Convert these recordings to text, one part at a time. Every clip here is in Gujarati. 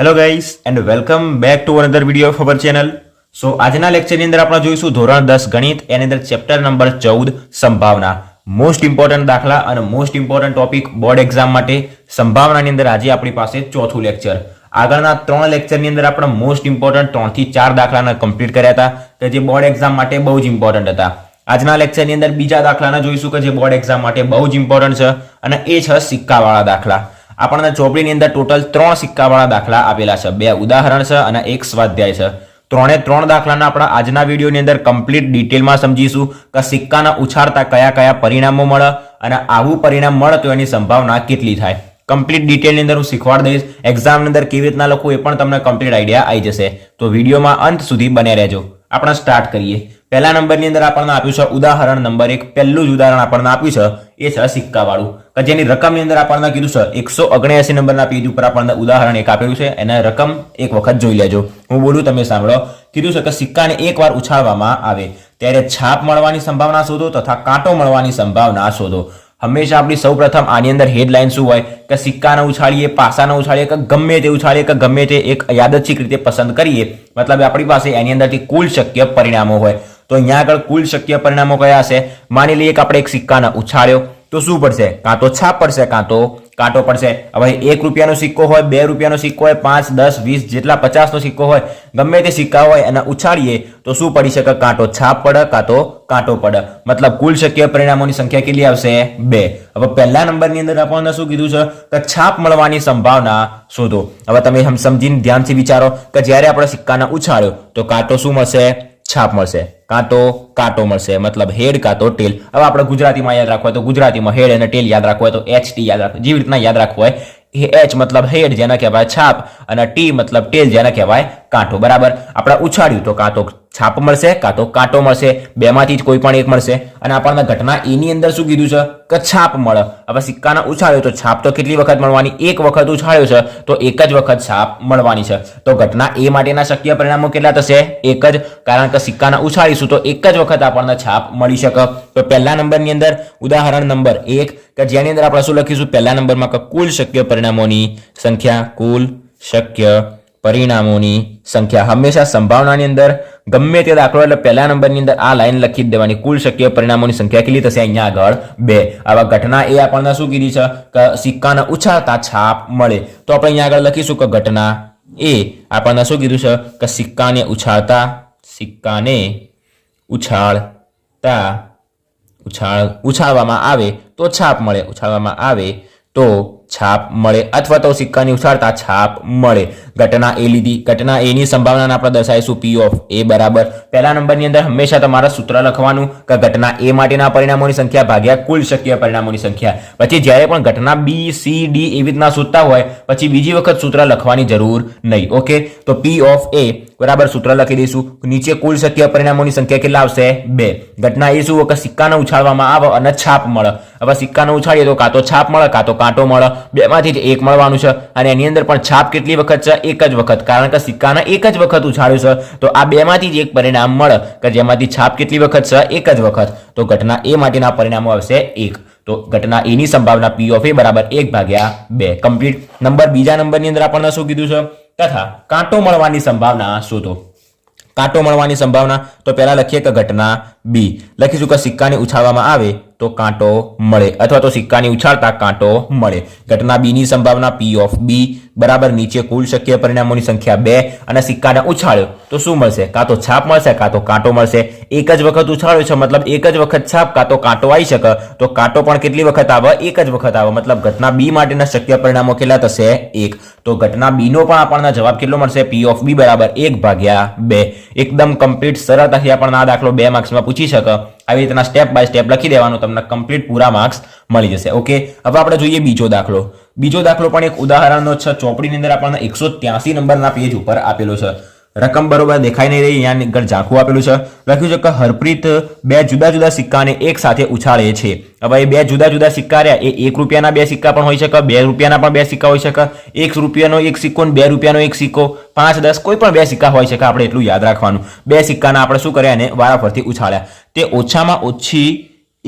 Hello guys and welcome back to another video of our channel so આજના લેક્ચરની અંદર આપણે જોઈશું ધોરણ દસ ગણિત, એની અંદર ચેપ્ટર નંબર ચૌદ, સંભાવના. મોસ્ટ ઇમ્પોર્ટન્ટ દાખલા અને most important topic board exam માટે સંભાવનાની અંદર આજે આપણી પાસે ચોથું લેક્ચર આગળના ત્રણ લેક્ચરની અંદર આપણે મોસ્ટ ઇમ્પોર્ટન્ટ ત્રણથી ચાર દાખલાને કમ્પ્લીટ કર્યા હતા, કે જે બોર્ડ એક્ઝામ માટે બહુ જ ઇમ્પોર્ટન્ટ હતા. આજના લેક્ચરની અંદર બીજા દાખલાને જોઈશું કે જે બોર્ડ એક્ઝામ માટે બહુ જ ઇમ્પોર્ટન્ટ છે, અને એ છે સિક્કાવાળા દાખલા. આપણને ચોપડીની અંદર ટોટલ ત્રણ સિક્કાવાળા દાખલા આપેલા છે. બે ઉદાહરણ છે અને એક સ્વાધ્યાય છે. ત્રણે ત્રણ દાખલાના આપણા આજના વિડીયોની અંદર કમ્પ્લીટ ડિટેલમાં સમજીશું કે સિક્કાના ઉછાળતા કયા કયા પરિણામો મળે અને આવું પરિણામ મળે તો એની સંભાવના કેટલી થાય. કમ્પ્લીટ ડિટેલની અંદર હું શીખવાડ દઈશ. એક્ઝામની અંદર કેવી રીતના લખવું એ પણ તમને કમ્પ્લીટ આઈડિયા આવી જશે. તો વિડીયોમાં અંત સુધી બને રહેજો. આપણે સ્ટાર્ટ કરીએ. પહેલા નંબરની અંદર આપણને આપ્યું છે ઉદાહરણ નંબર એક, પહેલું જ ઉદાહરણ આપણને આપ્યું છે, એ છે સિક્કાવાળું. કે જેની રકમની અંદર આપણને કીધું છે, એકસો ઓગણએસી નંબરના પેજ ઉપર આપણને ઉદાહરણ એક આપેલું છે, એને રકમ એક વખત જોઈ લેજો. હું બોલું, તમે સાંભળો. કીધું છે કે સિક્કાને એકવાર ઉછાળવામાં આવે, ત્યારે છાપ મળવાની સંભાવના શોધો તથા કાંટો મળવાની સંભાવના શોધો. હંમેશા આપણી સૌપ્રથમ આની અંદર હેડલાઇન શું હોય? કે સિક્કાને ઉછાળીએ, પાસાને ઉછાળીએ, કે ગમે તે ઉછાળીએ, કે ગમે તે એક યાદચ્છિક રીતે પસંદ કરીએ. મતલબ આપણી પાસે એની અંદરથી કુલ શક્ય પરિણામો હોય. તો અહીંયા આગળ કુલ શક્ય પરિણામો કયા હશે માની લઈએ કે આપણે એક સિક્કાના ઉછાળ્યો. તો શું પડશે? કાં તો છાપ પડશે, કાં તો કાંટો પડશે. હવે એક રૂપિયાનો સિક્કો હોય, બે રૂપિયાનો સિક્કો હોય, પાંચ, દસ, વીસ જેટલા પચાસનો સિક્કો હોય, ગમે તે સિક્કા હોય અને ઉછાળીએ, તો શું પડી શકે? કાંટો છાપ પડે, કાં તો કાંટો પડે. મતલબ કુલ શક્ય પરિણામોની સંખ્યા કેટલી આવશે? બે. હવે પહેલા નંબરની અંદર આપણને શું કીધું છે? કે છાપ મળવાની સંભાવના શોધો. હવે તમે સમજીને ધ્યાનથી વિચારો કે જ્યારે આપણે સિક્કાના ઉછાળ્યો, તો કાંટો શું મળશે? છાપ મળશે. કાં તો કાંટો મળશે. મતલબ હેડ કાં તો ટેલ. હવે આપણે ગુજરાતીમાં યાદ રાખવું તો ગુજરાતીમાં હેડ અને ટેલ યાદ રાખવું તો એચ ટી યાદ રાખવું. જેવી રીતના યાદ રાખવું હોય. એચ મતલબ હેડ જેને કહેવાય છાપ અને ટી મતલબ ટેલ જેને કહેવાય કાંટો. બરાબર? આપણે ઉછાળ્યું તો કાં તો છાપ મળશે કાં તો કાંટો મળશે, બેમાંથી જ કોઈ પણ એક મળશે. અને આપણને ઘટના એની અંદર શું કીધું છે? કે છાપ મળે. હવે સિક્કાના ઉછાળ્યો તો છાપ તો કેટલી વખત મળવાની? એક વખત ઉછાળ્યો છે, તો એક જ વખત છાપ મળવાની છે. તો ઘટના એ માટેના શક્ય પરિણામો કેટલા થશે? એક જ. કારણ કે સિક્કાના ઉછાળીશું તો એક જ વખત આપણને છાપ મળી શકે. તો પહેલા નંબરની અંદર ઉદાહરણ નંબર એક, કે જેની અંદર આપણે શું લખીશું? પહેલા નંબરમાં કુલ શક્ય પરિણામોની સંખ્યા કુલ શક્ય પરિણામોની સંખ્યા હંમેશા સંભાવનાની અંદર, ગમે તે દાખલો એટલે પહેલા નંબરની અંદર આ લાઈન લખી દેવાની. કુલ શક્ય પરિણામોની સંખ્યા કેટલી થશે? અહીંયા આગળ બે. આવા ઘટના એ આપણને શું કીધી છે? કે સિક્કાને ઉછાળતા છાપ મળે. તો આપણે અહીંયા આગળ લખીશું કે ઘટના એ આપણને શું કીધું છે? કે સિક્કાને ઉછાળતા સિક્કાને ઉછાળતા, ઉછાળ, ઉછાળવામાં આવે તો છાપ મળે. ઉછાળવામાં આવે તો છાપ મળે અથવા તો સિક્કાની ઉછાળતા છાપ મળે. ઘટના એ લીધી, ઘટના એની સંભાવનાને આપણે દર્શાવીશું. પી ઓફ એ બરાબર. પહેલા નંબરની અંદર હંમેશા તમારા સૂત્ર લખવાનું કે ઘટના એ માટેના પરિણામોની સંખ્યા ભાગ્યા કુલ શક્ય પરિણામોની સંખ્યા. પછી જ્યારે પણ ઘટના બી સી ડી એવી રીતના શોધતા હોય, પછી બીજી વખત સૂત્ર લખવાની જરૂર નહીં. ઓકે તો પી ઓફ એ બરાબર સૂત્ર લખી દઈશું. નીચે કુલ શક્ય પરિણામોની સંખ્યા કેટલા આવશે? બે. ઘટના એ શું કે સિક્કાને ઉછાળવામાં આવે અને છાપ મળે. હવે સિક્કાને ઉછાળીએ તો કાં તો છાપ મળે, કાં તો કાંટો મળે. બેમાંથી એક મળવાનું છે અને એની અંદર પણ છાપ કેટલી વખત છે? એક જ વખત. કારણ કે સિક્કાને એક જ વખત ઉછાળ્યું છે. તો આ બેમાંથી જ એક પરિણામ મળે કે જેમાંથી છાપ કેટલી વખત છે? એક જ વખત. તો ઘટના એ માટેના પરિણામો આવશે એક. તો ઘટના એની સંભાવના પી ઓફ એ બરાબર એક ભાગ્યા બે. કમ્પ્લીટ નંબર બીજા નંબરની અંદર આપણને શું કીધું છે? તથા કાંટો મળવાની સંભાવના શોધો. કાંટો મળવાની સંભાવના. તો પહેલા લખીએ કે ઘટના બી. લખીશું કે સિક્કાને ઉછાળવામાં આવે તો કાંટો મળે અથવા તો સિક્કાની ઉછાળતા કાંટો મળે. ઘટના બીની સંભાવના પી ઓફ બી બરાબર નીચે કુલ શક્ય પરિણામોની સંખ્યા બે અને સિક્કાને ઉછાળ્યો. તો શું મળશે? કાં તો છાપ મળશે, કાં તો કાંટો મળશે. એક જ વખત ઉછાળ્યો છે, મતલબ એક જ વખત છાપ, કાં તો કાંટો આવી શકે. તો કાંટો પણ કેટલી વખત આવે? એક જ વખત આવે. મતલબ ઘટના બી માટેના શક્ય પરિણામો કેટલા થશે? એક. તો ઘટના બીનો પણ આપણને જવાબ કેટલો મળશે? પી ઓફ બી બરાબર એક ભાગ્યા બે. એકદમ કમ્પ્લીટ સરળતાથી આપણને આ દાખલો બે માર્ક્સમાં પૂછી શકે. આવી રીતના સ્ટેપ બાય સ્ટેપ લખી દેવાનું, તમને કમ્પ્લીટ પૂરા માર્ક્સ મળી જશે. ઓકે હવે આપણે જોઈએ બીજો દાખલો. બીજો દાખલો પણ એક ઉદાહરણનો છે. ચોપડીની અંદર આપણને એકસો ત્યાસી નંબરના પેજ ઉપર આપેલો છે. રકમ બરોબર દેખાઈ નહીં રહી, અહીંયા આગળ ઝાંખું આપેલું છે. લખ્યું છે કે હરપ્રીત બે જુદા જુદા સિક્કાને એક સાથે ઉછાળે છે. હવે એ બે જુદા જુદા સિક્કા રહ્યા, એ એક રૂપિયાના બે સિક્કા પણ હોઈ શકે બે રૂપિયાના પણ બે સિક્કા હોઈ શકે એક રૂપિયાનો એક સિક્કો ને બે રૂપિયાનો એક સિક્કો, પાંચ દસ કોઈ પણ બે સિક્કા હોઈ શકે આપણે એટલું યાદ રાખવાનું. બે સિક્કાના આપણે શું કર્યા એને વારાફરતી ઉછાળ્યા. તે ઓછામાં ઓછી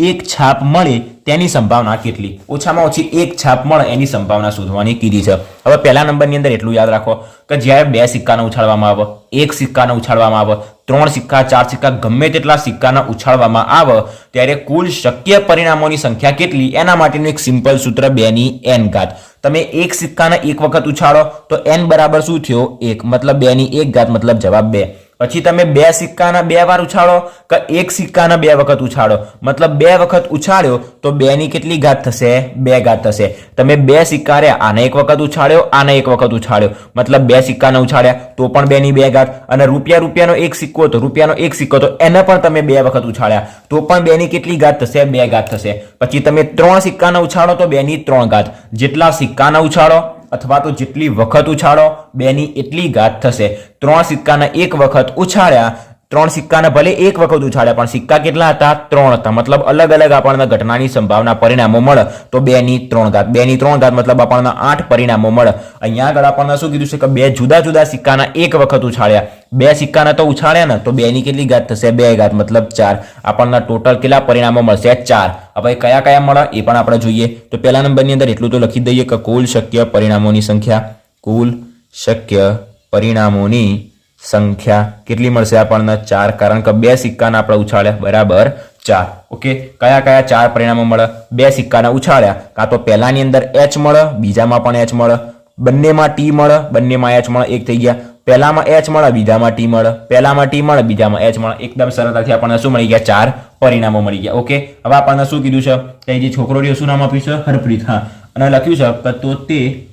એક છાપ મળે તેની સંભાવના કેટલી? ઓછામાં ઓછી એક છાપ મળે એની સંભાવના શોધવાની કીધી છે. હવે પહેલા નંબરની અંદર એટલું યાદ રાખો કે જ્યારે બે સિક્કાને ઉછાળવામાં આવે, એક સિક્કાને ઉછાળવામાં આવે, ત્રણ સિક્કા, ચાર સિક્કા, ગમે તેટલા સિક્કાને ઉછાળવામાં આવે, ત્યારે કુલ શક્ય પરિણામોની સંખ્યા કેટલી? એના માટેનું એક સિમ્પલ સૂત્ર બેની એન ઘાત. તમે એક સિક્કાને એક વખત ઉછાળો, તો એન બરાબર શું થયો? એક. મતલબ બેની એક ઘાત, મતલબ જવાબ બે. પછી તમે બે સિક્કાના બે વાર ઉછાળો કે એક સિક્કાના બે વખત ઉછાળો. મતલબ બે વખત ઉછાળ્યો તો બે ની કેટલી ઘાત થશે? બે ઘાત થશે. તમે બે સિક્કા રહ્યા આને એક વખત ઉછાળ્યો, આને એક વખત ઉછાળ્યો. મતલબ બે સિક્કાને ઉછાળ્યા તો પણ બે ની બે ઘાત. અને રૂપિયા રૂપિયાનો એક સિક્કો હતો, રૂપિયાનો એક સિક્કો તો એને પણ તમે બે વખત ઉછાળ્યા. તો પણ બે ની કેટલી ઘાત થશે? બે ઘાત થશે. પછી તમે ત્રણ સિક્કાના ઉછાળો તો બે ની ત્રણ ઘાત. જેટલા સિક્કાના ઉછાળો અથવા તો જેટલી વખત ઉછાળો બેની એટલી ઘાત થશે. ત્રણ સિક્કાના એક વખત ઉછાળ્યા ત્રણ સિક્કાને ભલે એક વખત ઉછાળ્યા, પણ સિક્કા કેટલા હતા? ત્રણ હતા. મતલબ અલગ અલગ આપણને ઘટનાની સંભાવના, પરિણામો મળે. તો બે ની ત્રણ ઘાત. બે ની ત્રણ ઘાત મતલબ આપણને આઠ પરિણામો મળે. અહીંયા આગળ આપણને શું કીધું છે કે બે જુદા જુદા સિક્કાના એક વખત ઉછાળ્યા. બે સિક્કાના તો ઉછાળ્યા ને, તો બે ની કેટલી ઘાત થશે? બે ઘાત. મતલબ ચાર. આપણને ટોટલ કેટલા પરિણામો મળશે? ચાર. હવે કયા કયા મળે? એ પણ આપણે જોઈએ. તો પહેલા નંબરની અંદર એટલું તો લખી દઈએ કે કુલ શક્ય પરિણામોની સંખ્યા. કુલ શક્ય પરિણામોની સંખ્યા કેટલી મળશે? આપણને ચાર, કારણ કે બે સિક્કાના આપણે ઉછાળ્યા. બરાબર? ચાર. ઓકે? કયા કયા ચાર પરિણામો મળે? બે સિક્કાના ઉછાળ્યા. કાં તો પહેલાની અંદર એચ મળે, બીજામાં પણ એચ મળે. બંનેમાં ટી મળે, બંનેમાં એચ મળે. એક થઈ ગયા. પહેલામાં એચ મળે, બીજામાં ટી મળે. પહેલામાં ટી મળે, બીજામાં એચ મળે. એકદમ સરળતાથી આપણને શું મળી ગયા? ચાર પરિણામો મળી ગયા. ઓકે? હવે આપણને શું કીધું છે? કે જે છોકરો રહ્યો શું નામ આપ્યું છે? હરપ્રીત. હા. અને લખ્યું છે કે તો તે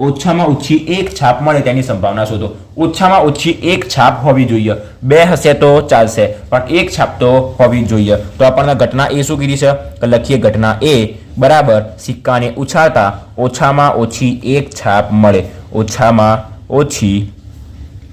ઓછામાં ઓછી એક છાપ મળે તેની સંભાવના શોધો. ઓછામાં ઓછી એક છાપ હોવી જોઈએ. બે હશે તો ચાલશે, પણ એક છાપ તો હોવી જોઈએ. તો આપણને ઘટના એ શું કીધી છે? કે લખીએ ઘટના એ બરાબર સિક્કાને ઉછાળતા ઓછામાં ઓછી એક છાપ મળે. ઓછામાં ઓછી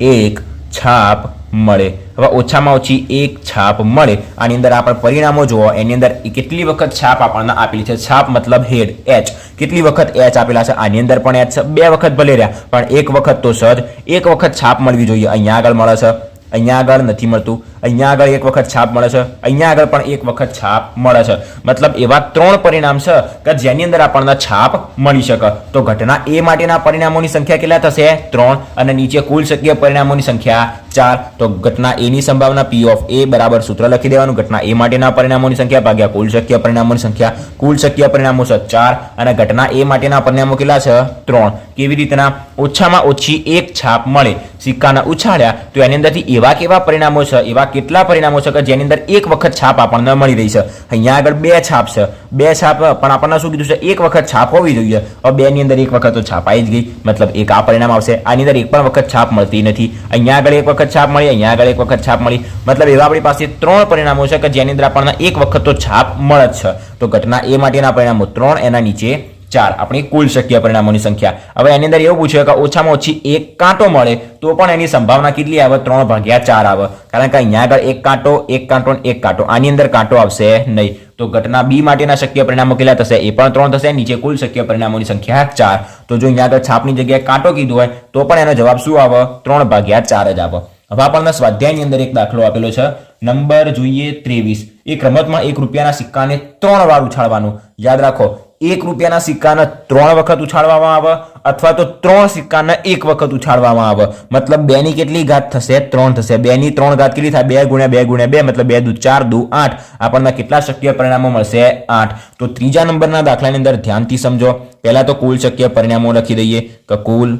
એક છાપ મળે. હવે ઓછામાં ઓછી એક છાપ મળે. આની અંદર આપણે પરિણામો જુઓ. એની અંદર કેટલી વખત છાપ આપણને આપેલી છે? છાપ મતલબ હેડ, એચ. કેટલી વખત એચ આપેલા છે? આની અંદર પણ એચ છે. બે વખત ભલે રહ્યા, પણ એક વખત તો સજ. એક વખત છાપ મળવી જોઈએ. અહીંયા આગળ મળે છે. અહીંયા આગળ નથી મળતું. અહીંયા આગળ એક વખત છાપ મળે છે. અહીંયા આગળ પણ એક વખત છાપ મળે છે. મતલબ એવા ત્રણ પરિણામ છે કે જેની અંદર આપણને છાપ મળી શકે. તો ઘટના એ માટેના પરિણામોની સંખ્યા કેટલા થશે? ત્રણ. અને નીચે કુલ શક્ય પરિણામોની સંખ્યા ચાર. તો ઘટના એની સંભાવના પી ઓફ એ બરાબર સૂત્ર લખી દેવાનું. ઘટના એ માટેના પરિણામોની સંખ્યા ભાગ્યા કુલ શક્ય પરિણામોની સંખ્યા. કુલ શક્ય પરિણામો છે ચાર. અને ઘટના એ માટેના પરિણામો કેટલા છે? ત્રણ. કેવી રીતના ઓછામાં ઓછી એક છાપ મળે. સિક્કાના ઉછાળ્યા તો એની અંદરથી એવા કેવા પરિણામો છે, એવા કેટલા પરિણામો છે કે જેની અંદર એક વખત છાપ આપણને મળી રહી છે? અહીંયા આગળ બે છાપ છે. બે છાપ, પણ આપણને શું કીધું છે? એક વખત છાપ હોવી જોઈએ. હવે બેની અંદર એક વખત તો છાપ આવી જ ગઈ. મતલબ એક આ પરિણામ આવશે. આની અંદર એક પણ વખત છાપ મળતી નથી. અહીંયા આગળ એક વખત છાપ મળી, અહીંયા આગળ એક વખત છાપ મળી. મતલબ એવા આપણી પાસે ત્રણ પરિણામો છે કે જેની અંદર આપણને એક વખત તો છાપ મળે જ છે. તો ઘટના એ માટેના પરિણામો ત્રણ, એના નીચે ચાર. આપણી કુલ શક્ય પરિણામોની સંખ્યા. હવે એની અંદર એવું પૂછ્યું કે ઓછામાં ઓછી એક કાંટો મળે તો પણ એની સંભાવના કેટલી આવે? ત્રણ ભાગ્યા ચાર આવે. કારણ કે અહીંયા આગળ એક કાંટો એક કાંટો એક કાંટો. આની અંદર કાંટો આવશે નહીં. તો ઘટના બી માટેના શક્ય પરિણામો કેટલા થશે? એ પણ ત્રણ થશે. નીચે કુલ શક્ય પરિણામોની સંખ્યા ચાર. તો જો અહીંયા આગળ છાપની જગ્યાએ કાંટો કીધું હોય, તો પણ એનો જવાબ શું આવે? ત્રણ ભાગ્યા ચાર જ આવે. હવે આપણને સ્વાધ્યાયની અંદર એક દાખલો આપેલો છે. નંબર જોઈએ ત્રેવીસ. એક રમતમાં એક રૂપિયાના સિક્કાને ત્રણ વાર ઉછાળવાનું. યાદ રાખો એક રૂપિયાના સિક્કાને ત્રણ વખત ઉછાળવામાં આવે અથવા તો ત્રણ સિક્કાને એક વખત ઉછાળવામાં આવે. મતલબ બે ની કેટલી ઘાત થશે? ત્રણ થશે. બે ની ત્રણ ઘાત કેટલી થાય? બે ગુણ્યા બે ગુણ્યા બે મતલબ બે દુ ચાર દુ આઠ. આપણને કેટલા શક્ય પરિણામો મળશે? આઠ. તો ત્રીજા નંબરના દાખલાની અંદર ધ્યાનથી સમજો. પહેલા તો કુલ શક્ય પરિણામો લખી દઈએ. કે કુલ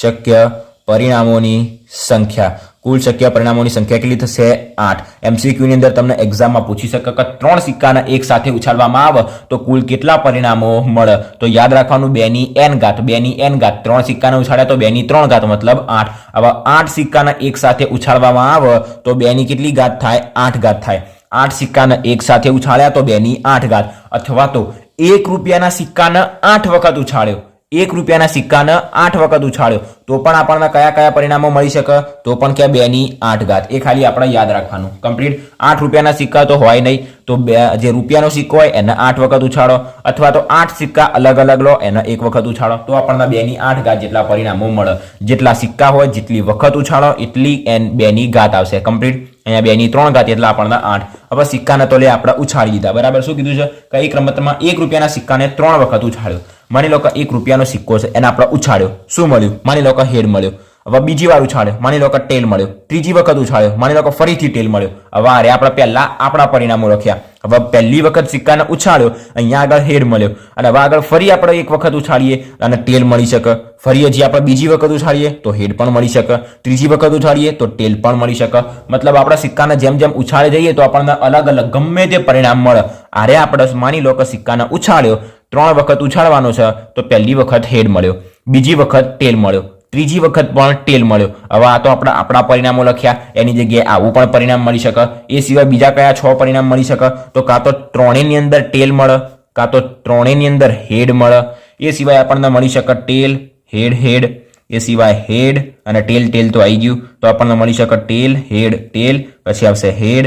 શક્ય પરિણામોની સંખ્યા. કુલ શક્ય પરિણામોની સંખ્યા કેટલી થશે? આઠ. એમસીક્યુની અંદર તમને એક્ઝામમાં પૂછી શકે કે ત્રણ સિક્કાના એક સાથે ઉછાળવામાં આવે તો કુલ કેટલા પરિણામો મળે? તો યાદ રાખવાનું, બે ની એન ઘાત, બે ની એન ઘાત ત્રણ સિક્કાને ઉછાળ્યા તો બે ની ત્રણ ઘાત, મતલબ આઠ. હવે આઠ સિક્કાના એક સાથે ઉછાળવામાં આવે તો બે ની કેટલી ઘાત થાય? આઠ ઘાત થાય. આઠ સિક્કાને એક સાથે ઉછાળ્યા તો બે ની આઠ ઘાત. અથવા તો એક રૂપિયાના સિક્કાને આઠ વખત ઉછાળ્યો. એક રૂપિયાના સિક્કાને આઠ વખત ઉછાળ્યો. તો પણ આપણને કયા કયા પરિણામો મળી શકે? તો પણ કે બે ની આઠ ઘાત. એ ખાલી આપણે યાદ રાખવાનું. કમ્પ્લીટ આઠ રૂપિયાના સિક્કા તો હોય નહીં. તો બે, જે રૂપિયાનો સિક્કો હોય, એને આઠ વખત ઉછાળો. અથવા તો આઠ સિક્કા અલગ અલગ લો, એને એક વખત ઉછાળો. તો આપણને બે ની આઠ ઘાત જેટલા પરિણામો મળે. જેટલા સિક્કા હોય, જેટલી વખત ઉછાળો, એટલી એન બે ની ઘાત આવશે. કમ્પ્લીટ અહીંયા બેની ત્રણ ઘાત એટલે આપણને આઠ. હવે સિક્કાને તો લે, આપણે ઉછાળી દીધા. બરાબર? શું કીધું છે? કે એક રમતમાં એક રૂપિયાના સિક્કાને ત્રણ વખત ઉછાળ્યો? માની લો કે એક રૂપિયાનો સિક્કો છે, એને આપણે ઉછાળ્યો. શું મળ્યું? માની લો કે હેડ મળ્યો. હવે બીજી વાર ઉછાળ્યો. માની લો કે ટેલ મળ્યો. ત્રીજી વખત ઉછાળ્યો. માની લો કે ફરીથી ટેલ મળ્યો. હવે આરે આપણે પહેલા આપણા પરિણામો લખ્યા. હવે પહેલી વખત સિક્કાને ઉછાળ્યો, અહીંયા આગળ હેડ મળ્યો. અને હવે આગળ ફરી આપણે એક વખત ઉછાળીએ અને ટેલ મળી શકે. ફરી હજી આપણે બીજી વખત ઉછાળીએ, તો હેડ પણ મળી શકે. ત્રીજી વખત ઉછાળીએ, તો ટેલ પણ મળી શકે. મતલબ આપણા સિક્કાને જેમ જેમ ઉછાળે જઈએ, તો આપણને અલગ અલગ ગમે તે પરિણામ મળે. આરે આપણે માની લો કે સિક્કાને ઉછાળ્યો. ત્રણ વખત ઉછાળવાનો છે, તો પહેલી વખત હેડ મળ્યો. બીજી વખત ટેલ મળ્યો. ત્રીજી વખત પણ ટેલ મળ્યો. હવે આ તો આપણા આપણા પરિણામો લખ્યા. એની જગ્યાએ આવું પણ પરિણામ મળી શકે. એ સિવાય બીજા કયા છ પરિણામ મળી શકે? તો કાં તો ત્રણેયની અંદર ટેલ મળે, કાં તો ત્રણેયની અંદર હેડ મળે. એ સિવાય આપણને મળી શકે ટેલ, હેડ હેડ. એ સિવાય હેડ અને ટેલ ટેલ તો આવી ગયું. તો આપણને મળી શકે ટેલ, હેડ, ટેલ. પછી આવશે હેડ,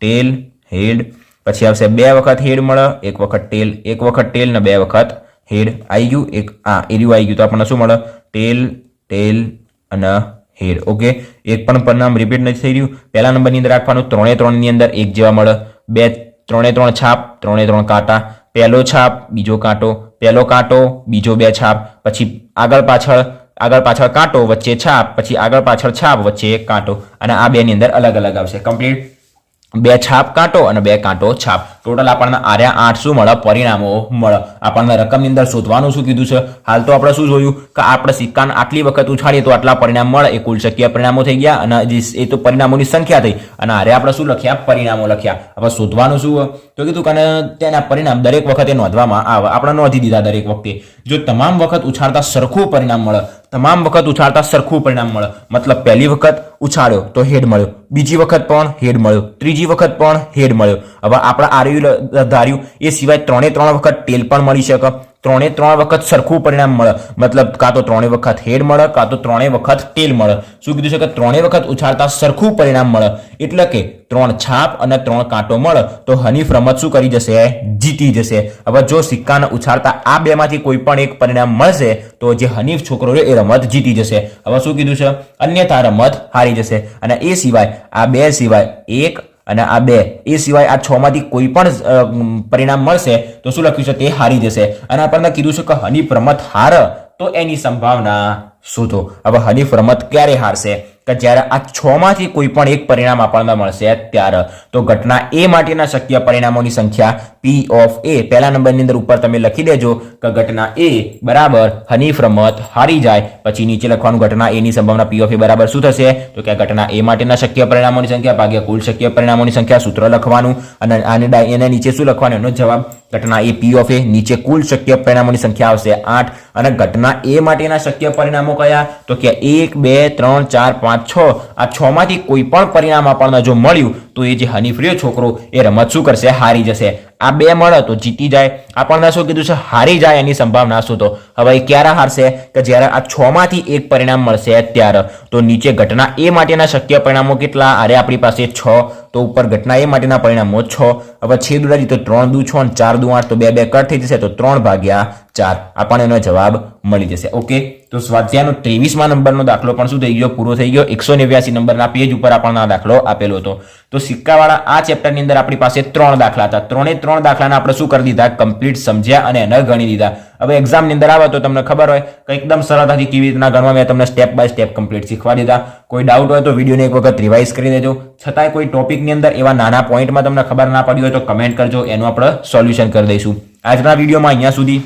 ટેલ, હેડ. પછી આવશે બે વખત હેડ મળે, એક વખત ટેલ, એક વખત ટેલ ને બે વખત હેડ. આવી ગયું? એક, આ એર્યું આવી ગયું. તો આપણને શું મળે? ટેલ ટેલ અને હેડ. ઓકે? એક પણ પરિણામ રિપીટ નથી થઈ રહ્યું. પહેલા નંબરની અંદર રાખવાનું. ત્રણે ત્રણની અંદર એક જેવા મળે. બે, ત્રણે ત્રણ છાપ, ત્રણે ત્રણ કાંટા. પહેલો છાપ, બીજો કાંટો. પહેલો કાંટો, બીજો બે છાપ. પછી આગળ પાછળ આગળ પાછળ કાંટો, વચ્ચે છાપ. પછી આગળ પાછળ છાપ, વચ્ચે એક કાંટો. અને આ બેની અંદર અલગ અલગ આવશે. કમ્પ્લીટ બે છાપ કાંટો અને બે કાંટો છાપ. ટોટલ આપણને આર્યા આઠ શું મળે? પરિણામો મળે. આપણને રકમની અંદર શોધવાનું શું કીધું છે? હાલ તો આપણે શું જોયું? કે આપણે સિક્કાને આટલી વખત ઉછાળીએ તો આટલા પરિણામ મળે. એ કુલ શક્ય પરિણામો થઈ ગયા અને જે એ તો પરિણામોની સંખ્યા થઈ. અને આરે આપણે શું લખ્યા? પરિણામો લખ્યા. હવે શોધવાનું શું તો કીધું કે તેના પરિણામ દરેક વખતે નોંધવામાં આવે. આપણે નોંધી દીધા દરેક વખતે. જો તમામ વખત ઉછાળતા સરખું પરિણામ મળે તમામ વખત ઉછાળતા સરખું પરિણામ મળે. મતલબ પહેલી વખત ઉછાળ્યો તો હેડ મળ્યો. બીજી વખત પણ હેડ મળ્યો. ત્રીજી વખત પણ હેડ મળ્યો. હવે આપણે આરયુ ધાર્યું એ સિવાય ત્રણે ત્રણ વખત ટેલ પણ મળી શકે. ત્રણે ત્રણ વખત સરખું પરિણામ મળે. મતલબ કાં તો ત્રણે વખત હેડ મળે, કાં તો ત્રણે વખત ટેલ મળે. શું કીધું છે કે ત્રણે વખત ઉછાળતા સરખું પરિણામ મળે? એટલે કે ત્રણ છાપ અને ત્રણ કાંટો મળે, તો હનીફ રમત શું કરી જશે? જીતી જશે. હવે જો સિક્કાને ઉછાળતા આ બેમાંથી કોઈ પણ એક પરિણામ મળશે, તો જે હનીફ છોકરો રહ્યો, એ રમત જીતી જશે. હવે શું કીધું છે? અન્યથા રમત હારી જશે. અને એ સિવાય, આ બે સિવાય એક અને આ બે, એ સિવાય આ છ માંથી કોઈ પણ પરિણામ મળશે, તો શું લખ્યું છે? તે હારી જશે. અને આપણને કીધું છે કે હનીફ રમત હાર, તો એની સંભાવના શોધો. હવે હનીફ રમત ક્યારે હારશે? કે જ્યારે આ છ માંથી કોઈ પણ એક પરિણામ આપણને મળશે ત્યારે. તો ઘટના એ માટેના શક્ય પરિણામોની સંખ્યા પી ઓફ એ પહેલા નંબરની અંદર ઉપર તમે લખી દેજો કે ઘટના એ બરાબર હનીફ રમત હારી જાય. પછી નીચે લખવાનું ઘટના એની સંભાવના પી ઓફ એ બરાબર શું થશે? તો કે ઘટના એ માટેના શક્ય પરિણામોની સંખ્યા ભાગ્યા કુલ શક્ય પરિણામોની સંખ્યા સૂત્ર લખવાનું. અને આને એને નીચે શું લખવાનું? એનો જવાબ ઘટના એ પી ઓફ એ નીચે કુલ શક્ય પરિણામોની સંખ્યા આવશે આઠ. અને ઘટના એ માટેના શક્ય પરિણામો કયા? તો કે એક, બે, ત્રણ, ચાર, પાંચ, છ. આ છ માંથી કોઈ પણ પરિણામ આપણને જો મળ્યું તો એ જે હનીફ્રીઓ છોકરો, એ રમત શું કરશે? હારી જશે. આ બે મળે તો જીતી જાય. આપણને શું કીધું છે? હારી જાય એની સંભાવના શું તો? હવે ક્યારે હારશે? કે જ્યારે આ છ માંથી એક પરિણામ મળશે ત્યારે તો નીચે ઘટના એ માટેના શક્ય પરિણામો કેટલા? અરે આપણી પાસે છ તો ઉપર ઘટના એ માટેના પરિણામો છ. હવે છેદ ઉડાડી તો ત્રણ દુ છ અને ચાર દુ આઠ, તો બે બે કટ થઈ જશે, તો ત્રણ ભાગ્યા ચાર. આપણને એનો જવાબ મળી જશે. ઓકે? તો સ્વાધ્યાયનો ત્રેવીસમાં નંબરનો દાખલો પણ શું થઈ ગયો? પૂરો થઈ ગયો. એકસો નેવ્યાસી નંબરના પેજ ઉપર આપણને આ દાખલો આપેલો હતો. તો સિક્કાવાળા આ ચેપ્ટરની અંદર આપણી પાસે ત્રણ દાખલા હતા. ત્રણે ત્રણ દાખલાને આપણે શું કરી દીધા? કમ્પ્લીટ સમજ્યા અને એને ગણી દીધા. હવે એક્ઝામની અંદર આવે તો તમને ખબર હોય કે એકદમ સરળતાથી કેવી રીતના ગણવા મેં તમને સ્ટેપ બાય સ્ટેપ કમ્પ્લીટ શીખવા દીધા. કોઈ ડાઉટ હોય તો વિડીયોને એક વખત રિવાઇઝ કરી દેજો. છતાંય કોઈ ટોપિકની અંદર એવા નાના પોઈન્ટમાં તમને ખબર ના પડી હોય તો કમેન્ટ કરજો, એનું આપણે સોલ્યુશન કરી દઈશું. આજના વિડીયોમાં અહીંયા સુધી.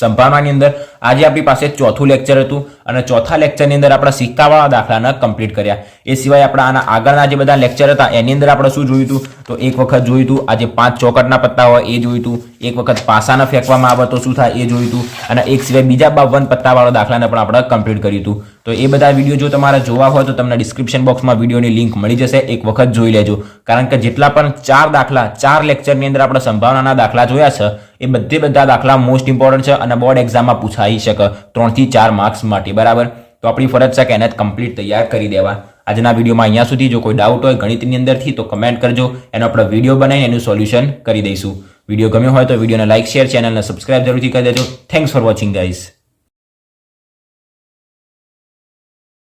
સંભાવનાની અંદર આજે આપણી પાસે ચોથું લેક્ચર હતું અને ચોથા લેક્ચરની અંદર આપણે સિક્કાવાળા દાખલાને કમ્પ્લીટ કર્યા. એ સિવાય આપણા આના આગળના જે બધા લેક્ચર હતા, એની અંદર આપણે શું જોયું હતું? તો એક વખત જોયું હતું, આજે પાંચ ચોકટના પત્તા હોય, એ જોયું હતું. એક વખત પાસાને ફેંકવામાં આવે તો શું થાય, એ જોયું હતું. અને એક સિવાય બીજા બાવન પત્તાવાળા દાખલાને પણ આપણે કમ્પ્લીટ કર્યું હતું. તો એ બધા વીડિયો જો તમારે જોવા હોય તો તમને ડિસ્ક્રિપ્શન બોક્સમાં વિડીયોની લિંક મળી જશે. એક વખત જોઈ લેજો. કારણ કે જેટલા પણ ચાર દાખલા, ચાર લેક્ચરની અંદર આપણે સંભાવનાના દાખલા જોયા છે, એ બધે બધા દાખલા મોસ્ટ ઇમ્પોર્ટન્ટ છે અને બોર્ડ એક્ઝામમાં પૂછાઈ શકે ત્રણથી ચાર માર્ક્સ માટે, બરાબર? તો આપણી ફરજ છે કે એને કમ્પ્લીટ તૈયાર કરી દેવા. આજના વિડીયોમાં અહીંયા સુધી જો કોઈ ડાઉટ હોય ગણિતની અંદરથી, તો કમેન્ટ કરજો. એનો આપણે વીડિયો બનાવીને એનું સોલ્યુશન કરી દઈશું. વીડિયો ગમ્યો હોય તો વિડીયોને લાઇક શેર ચેનલને સબસ્ક્રાઇબ જરૂરથી કરી દેજો. Thanks for watching guys